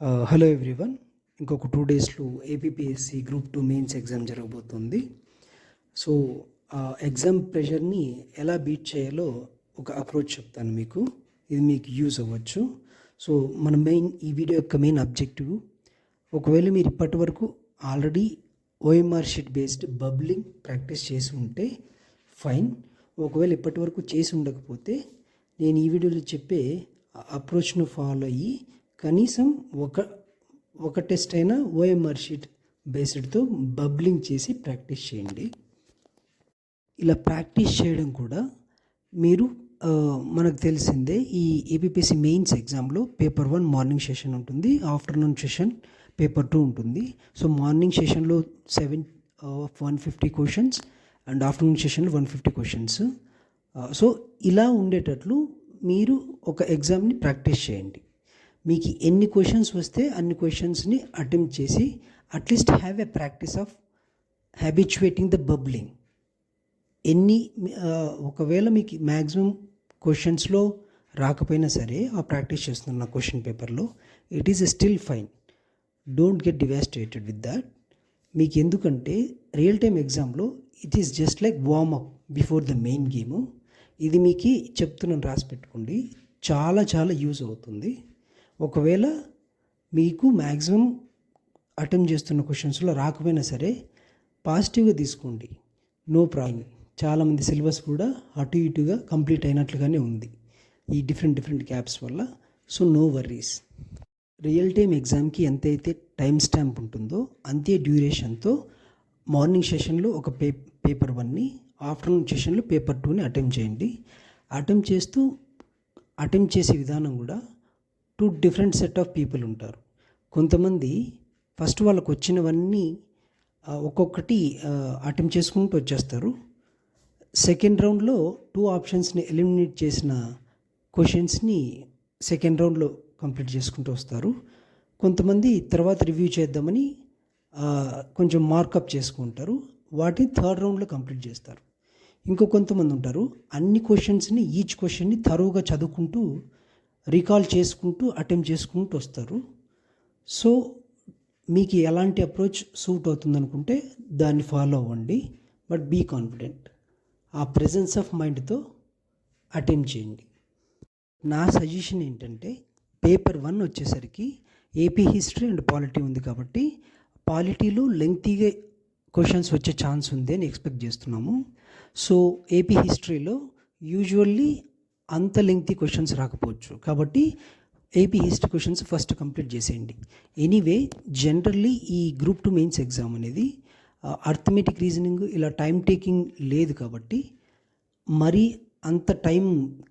Uh, hello everyone ఇంకొక two డేస్లో APPSC group two mains exam జరగబోతుంది. సో ఆ ఎగ్జామ్ ప్రెషర్ని ఎలా బీట్ చేయాలో ఒక అప్రోచ్ చెప్తాను మీకు. ఇది మీకు యూజ్ అవ్వచ్చు. సో మన మెయిన్ ఈ వీడియో యొక్క మెయిన్ అబ్జెక్టివ్ ఒకవేళ మీరు ఇప్పటి వరకు already OMR sheet based bubbling practice చేసి ఉంటే ఫైన్ ఒకవేళ ఇప్పటి వరకు చేసి ఉండకపోతే నేను ఈ వీడియోలో చెప్పే అప్రోచ్ను ఫాలో అయ్యి కనీసం ఒక ఒక టెస్ట్ అయినా ఓఎంఆర్ షీట్ బేస్డ్తో బబ్లింగ్ చేసి ప్రాక్టీస్ చేయండి. ఇలా ప్రాక్టీస్ చేయడం కూడా మీరు మనకు తెలిసిందే ఈ ఏపీపీసీ మెయిన్స్ ఎగ్జామ్లో పేపర్ వన్ మార్నింగ్ సెషన్ ఉంటుంది ఆఫ్టర్నూన్ సెషన్ పేపర్ టూ ఉంటుంది. సో మార్నింగ్ సెషన్లో seven one fifty questions and afternoon సెషన్లో వన్ ఫిఫ్టీ క్వశ్చన్స్. సో ఇలా ఉండేటట్లు మీరు ఒక ఎగ్జామ్ని ప్రాక్టీస్ చేయండి. మీకు ఎన్ని క్వశ్చన్స్ వస్తే అన్ని క్వశ్చన్స్ని అటెంప్ట్ చేసి at least have a practice of habituating the bubbling ఎన్ని ఒకవేళ మీకు మ్యాక్సిమం క్వశ్చన్స్లో రాకపోయినా సరే ఆ ప్రాక్టీస్ చేస్తున్న క్వశ్చన్ పేపర్లో it is still fine don't get devastated with that మీకు ఎందుకంటే రియల్ టైమ్ ఎగ్జామ్లో it is just like warm up before the main game ఇది మీకు చెప్తున్నాను రాసి పెట్టుకోండి. చాలా చాలా యూజ్ అవుతుంది. ఒకవేళ మీకు మ్యాక్సిమం అటెంప్ట్ చేస్తున్న క్వశ్చన్స్లో రాకపోయినా సరే పాజిటివ్గా తీసుకోండి. నో ప్రాబ్లం చాలామంది సిలబస్ కూడా అటు ఇటుగా కంప్లీట్ అయినట్లుగానే ఉంది. ఈ డిఫరెంట్ డిఫరెంట్ గ్యాప్స్ వల్ల. So no worries. Real time ఎగ్జామ్కి ఎంతైతే టైం స్టాంప్ ఉంటుందో అంతే డ్యూరేషన్తో మార్నింగ్ సెషన్లో ఒక పే పేపర్ వన్ని ఆఫ్టర్నూన్ సెషన్లో పేపర్ టూని అటెంప్ట్ చేయండి. అటెంప్ట్ చేస్తూ అటెంప్ట్ చేసే విధానం కూడా two different set of people ఉంటారు. కొంతమంది ఫస్ట్ వాళ్ళకు వచ్చినవన్నీ ఒక్కొక్కటి అటెంప్ట్ చేసుకుంటూ వచ్చేస్తారు. సెకండ్ రౌండ్లో టూ ఆప్షన్స్ని ఎలిమినేట్ చేసిన క్వశ్చన్స్ని సెకండ్ రౌండ్లో కంప్లీట్ చేసుకుంటూ వస్తారు. కొంతమంది తర్వాత రివ్యూ చేద్దామని కొంచెం మార్కప్ చేసుకుంటారు వాటిని థర్డ్ రౌండ్లో కంప్లీట్ చేస్తారు. ఇంకో కొంతమంది ఉంటారు. అన్ని క్వశ్చన్స్ని ఈచ్ క్వశ్చన్ని తరువుగా చదువుకుంటూ రీకాల్ చేసుకుంటూ అటెంప్ట్ చేసుకుంటూ వస్తారు. సో మీకు ఎలాంటి అప్రోచ్ సూట్ అవుతుంది అనుకుంటే దాన్ని ఫాలో అవ్వండి బట్ బీ కాన్ఫిడెంట్. ఆ ప్రెజెన్స్ ఆఫ్ మైండ్తో అటెంప్ట్ చేయండి. నా సజెషన్ ఏంటంటే పేపర్ వన్ వచ్చేసరికి ఏపీ హిస్టరీ అండ్ పాలిటీ ఉంది కాబట్టి పాలిటీలో లెంగ్తీగా క్వశ్చన్స్ వచ్చే ఛాన్స్ ఉంది అని ఎక్స్పెక్ట్ చేస్తున్నాము. సో ఏపీ హిస్టరీలో యూజువల్లీ అంత లెంగ్తీ క్వశ్చన్స్ రాకపోవచ్చు. కాబట్టి AP history questions first complete చేసేయండి. ఎనీవే జనరల్లీ ఈ గ్రూప్ టు మెయిన్స్ ఎగ్జామ్ అనేది అర్థమెటిక్ రీజనింగ్ ఇలా టైం టేకింగ్ లేదు కాబట్టి మరీ అంత టైం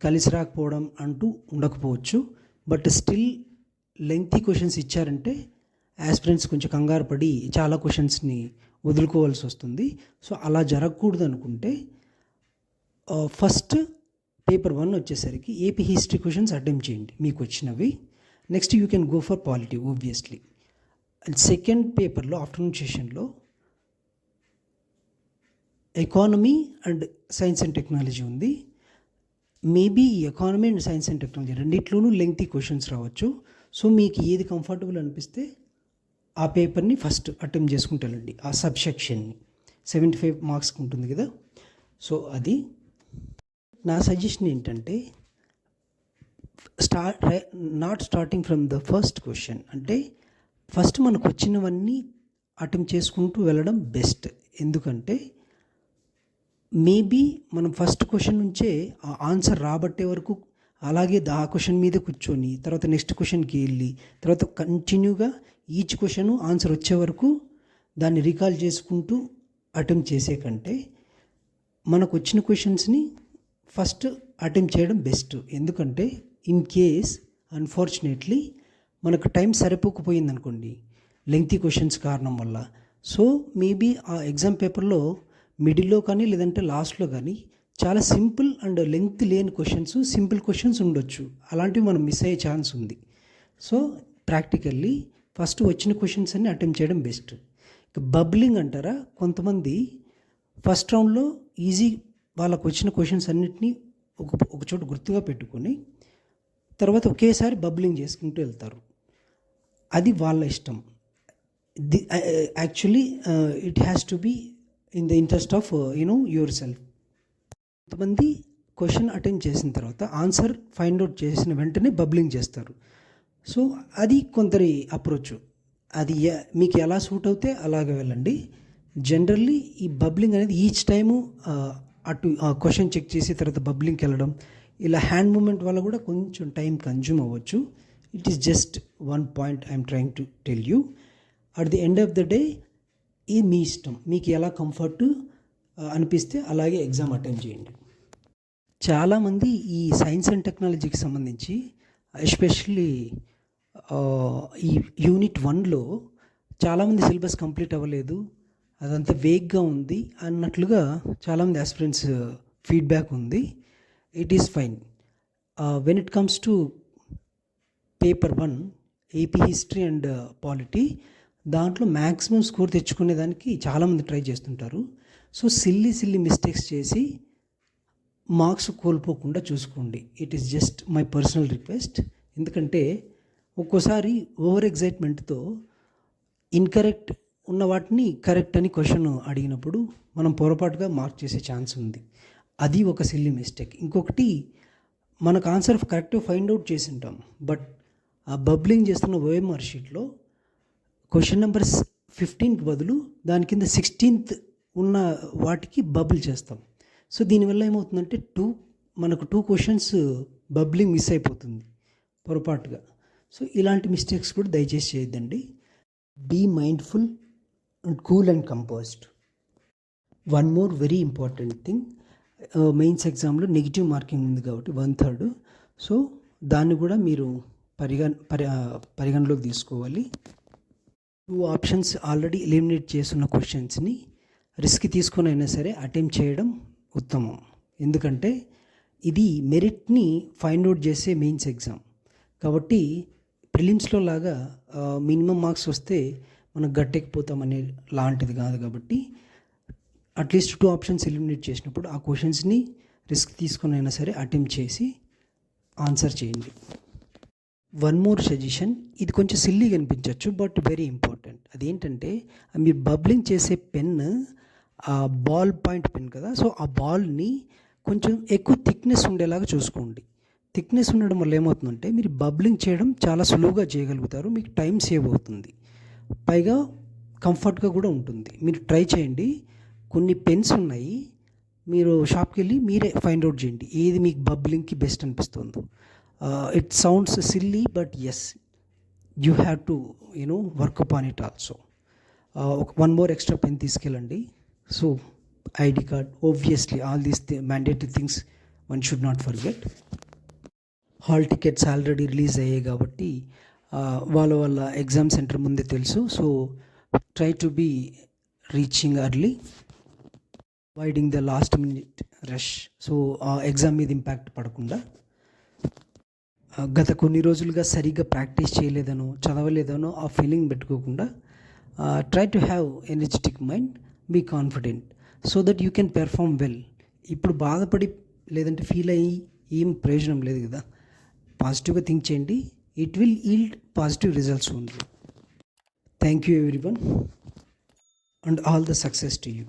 కలిసి రాకపోవడం అంటూ ఉండకపోవచ్చు. బట్ స్టిల్ లెంగ్తీ క్వశ్చన్స్ ఇచ్చారంటే యాస్పిరెంట్స్ కొంచెం కంగారు పడి చాలా క్వశ్చన్స్ని వదులుకోవాల్సి వస్తుంది. సో అలా జరగకూడదు అనుకుంటే ఫస్ట్ పేపర్ వన్ వచ్చేసరికి ఏపీ హిస్టరీ క్వశ్చన్స్ అటెంప్ట్ చేయండి. మీకు వచ్చినవి. Next you can go for polity obviously and second పేపర్లో ఆఫ్టర్నూన్ సెషన్లో economy and science and technology ఉంది. Maybe economy and science and technology రెండిట్లోనూ లెంగ్తీ క్వశ్చన్స్ రావచ్చు. సో మీకు ఏది కంఫర్టబుల్ అనిపిస్తే ఆ పేపర్ని ఫస్ట్ అటెంప్ట్ చేసుకుంటానండి. ఆ సబ్సెక్షన్ని సెవెంటీ ఫైవ్ మార్క్స్కి ఉంటుంది కదా. సో అది నా సజెషన్ ఏంటంటే start not starting from the first question అంటే ఫస్ట్ మనకు వచ్చినవన్నీ అటెంప్ట్ చేసుకుంటూ వెళ్ళడం బెస్ట్ ఎందుకంటే మేబీ మనం ఫస్ట్ క్వశ్చన్ నుంచే ఆ ఆన్సర్ రాబట్టే వరకు అలాగే దా- ఆ క్వశ్చన్ మీద కూర్చొని తర్వాత నెక్స్ట్ క్వశ్చన్కి వెళ్ళి తర్వాత కంటిన్యూగా ఈచ్ క్వశ్చన్ ఆన్సర్ వచ్చే వరకు దాన్ని రికాల్ చేసుకుంటూ అటెంప్ట్ చేసే కంటే మనకు వచ్చిన క్వశ్చన్స్ని ఫస్ట్ అటెంప్ట్ చేయడం బెస్ట్. ఎందుకంటే ఇన్ కేస్ అన్ఫార్చునేట్లీ మనకు టైం సరిపోకపోయింది అనుకోండి లెంగ్తీ క్వశ్చన్స్ కారణం వల్ల. సో మేబీ ఆ ఎగ్జామ్ పేపర్లో మిడిల్లో కానీ లేదంటే లాస్ట్లో కానీ చాలా సింపుల్ అండ్ లెంగ్త్ లేని క్వశ్చన్స్ సింపుల్ క్వశ్చన్స్ ఉండొచ్చు. అలాంటివి మనం మిస్ అయ్యే ఛాన్స్ ఉంది. సో ప్రాక్టికల్లీ ఫస్ట్ వచ్చిన క్వశ్చన్స్ అన్ని అటెంప్ట్ చేయడం బెస్ట్. ఇక బబ్లింగ్ అంటారా? కొంతమంది ఫస్ట్ రౌండ్లో ఈజీ వాళ్ళకు వచ్చిన క్వశ్చన్స్ అన్నిటినీ ఒక ఒక చోట గుర్తుగా పెట్టుకొని తర్వాత ఒకేసారి బబ్లింగ్ చేసుకుంటూ వెళ్తారు. అది వాళ్ళ ఇష్టం. The actually it has to be in the interest of you know yourself కొంతమంది క్వశ్చన్ అటెండ్ చేసిన తర్వాత ఆన్సర్ ఫైండ్ అవుట్ చేసిన వెంటనే బబ్లింగ్ చేస్తారు. సో అది కొందరి అప్రోచ్ అది మీకు ఎలా సూట్ అవుతే అలాగే వెళ్ళండి. జనరల్లీ ఈ బబ్లింగ్ అనేది ఈచ్ టైము అటు క్వశ్చన్ చెక్ చేసి తర్వాత బబ్లింగ్కి వెళ్ళడం ఇలా హ్యాండ్ మూమెంట్ వల్ల కూడా కొంచెం టైం కన్జ్యూమ్ అవ్వచ్చు. It is just one point I'm trying to tell you at the end of the day ఇది మీ ఇష్టం. మీకు ఎలా కంఫర్ట్ అనిపిస్తే అలాగే ఎగ్జామ్ అటెండ్ చేయండి. చాలామంది ఈ సైన్స్ అండ్ టెక్నాలజీకి సంబంధించి ఎస్పెషల్లీ ఈ యూనిట్ వన్లో చాలామంది సిలబస్ కంప్లీట్ అవ్వలేదు. అదంతా వేగ్గా ఉంది అన్నట్లుగా చాలామంది ఆస్పిరెంట్స్ ఫీడ్బ్యాక్ uh, ఉంది. It is fine when it comes to paper one AP history and polity దాంట్లో మ్యాక్సిమం స్కోర్ తెచ్చుకునేదానికి చాలామంది ట్రై చేస్తుంటారు. సో సిల్లీ సిల్లీ మిస్టేక్స్ చేసి మార్క్స్ కోల్పోకుండా చూసుకోండి. It is just my personal request ఎందుకంటే ఒక్కోసారి ఓవర్ ఎగ్జైట్మెంట్తో ఇన్కరెక్ట్ ఉన్న వాటిని కరెక్ట్ అని క్వశ్చన్ అడిగినప్పుడు మనం పొరపాటుగా మార్క్ చేసే ఛాన్స్ ఉంది. అది ఒక సిల్లీ మిస్టేక్ ఇంకొకటి మనకు ఆన్సర్ కరెక్ట్ ఫైండ్ అవుట్ చేసి ఉంటాం. బట్ ఆ బబ్లింగ్ చేస్తున్న ఓఎంఆర్ షీట్లో క్వశ్చన్ నెంబర్ ఫిఫ్టీన్కి బదులు దాని కింద సిక్స్టీన్త్ ఉన్న వాటికి బబుల్ చేస్తాం. సో దీనివల్ల ఏమవుతుందంటే టూ మనకు టూ క్వశ్చన్స్ బబ్లింగ్ మిస్ అయిపోతుంది పొరపాటుగా. సో ఇలాంటి మిస్టేక్స్ కూడా దయచేసి చేయొద్దండి. Be mindful cool and composed one more very important thing mains ఎగ్జామ్లో నెగిటివ్ మార్కింగ్ ఉంది కాబట్టి వన్ థర్డ్ సో దాన్ని కూడా మీరు పరిగణ పరి పరిగణలోకి తీసుకోవాలి. టూ ఆప్షన్స్ ఆల్రెడీ ఎలిమినేట్ చేస్తున్న క్వశ్చన్స్ని రిస్క్ తీసుకొని అయినా సరే అటెంప్ట్ చేయడం ఉత్తమం. ఎందుకంటే ఇది మెరిట్ని ఫైండ్ అవుట్ చేసే మెయిన్స్ ఎగ్జామ్ కాబట్టి ప్రిలిమ్స్లో లాగా మినిమం మార్క్స్ వస్తే మనం గట్టెక్కిపోతామనే లాంటిది కాదు కాబట్టి అట్లీస్ట్ టూ ఆప్షన్స్ ఎలిమినేట్ చేసినప్పుడు ఆ క్వశ్చన్స్ని రిస్క్ తీసుకుని అయినా సరే అటెంప్ట్ చేసి ఆన్సర్ చేయండి. వన్ మోర్ సజెషన్ ఇది కొంచెం సిల్లీగా అనిపించవచ్చు బట్ వెరీ ఇంపార్టెంట్ అదేంటంటే మీరు బబ్లింగ్ చేసే పెన్ ఆ బాల్ పాయింట్ పెన్ కదా సో ఆ బాల్ని కొంచెం ఎక్కువ థిక్నెస్ ఉండేలాగా చూసుకోండి. థిక్నెస్ ఉండడం వల్ల ఏమవుతుందంటే మీరు బబ్లింగ్ చేయడం చాలా సులువుగా చేయగలుగుతారు మీకు టైం సేవ్ అవుతుంది. పైగా కంఫర్ట్గా కూడా ఉంటుంది. మీరు ట్రై చేయండి. కొన్ని పెన్స్ ఉన్నాయి. మీరు షాప్కి వెళ్ళి మీరే ఫైండ్ అవుట్ చేయండి. ఏది మీకు బబ్లింగ్కి బెస్ట్ అనిపిస్తుందో. It sounds silly but yes you have to you know work up on it also ఒక వన్ మోర్ ఎక్స్ట్రా పెన్ తీసుకెళ్ళండి. So ID card obviously all these mandatory things one should not forget hall tickets already release అయ్యాయి కాబట్టి వాళ్ళ వాళ్ళ exam centre ముందే తెలుసు. So try to be reaching early avoiding the last minute rush so ఆ exam మీద impact పడకుండా గత కొన్ని రోజులుగా సరిగ్గా ప్రాక్టీస్ చేయలేదనో చదవలేదనో ఆ ఫీలింగ్ పెట్టుకోకుండా try to have energetic mind be confident so that you can perform well ఇప్పుడు బాధపడి లేదంటే ఫీల్ అయ్యి ఏం ప్రయోజనం లేదు కదా. పాజిటివ్గా థింక్ చేయండి it will yield positive results only. Thank you, everyone, and all the success to you.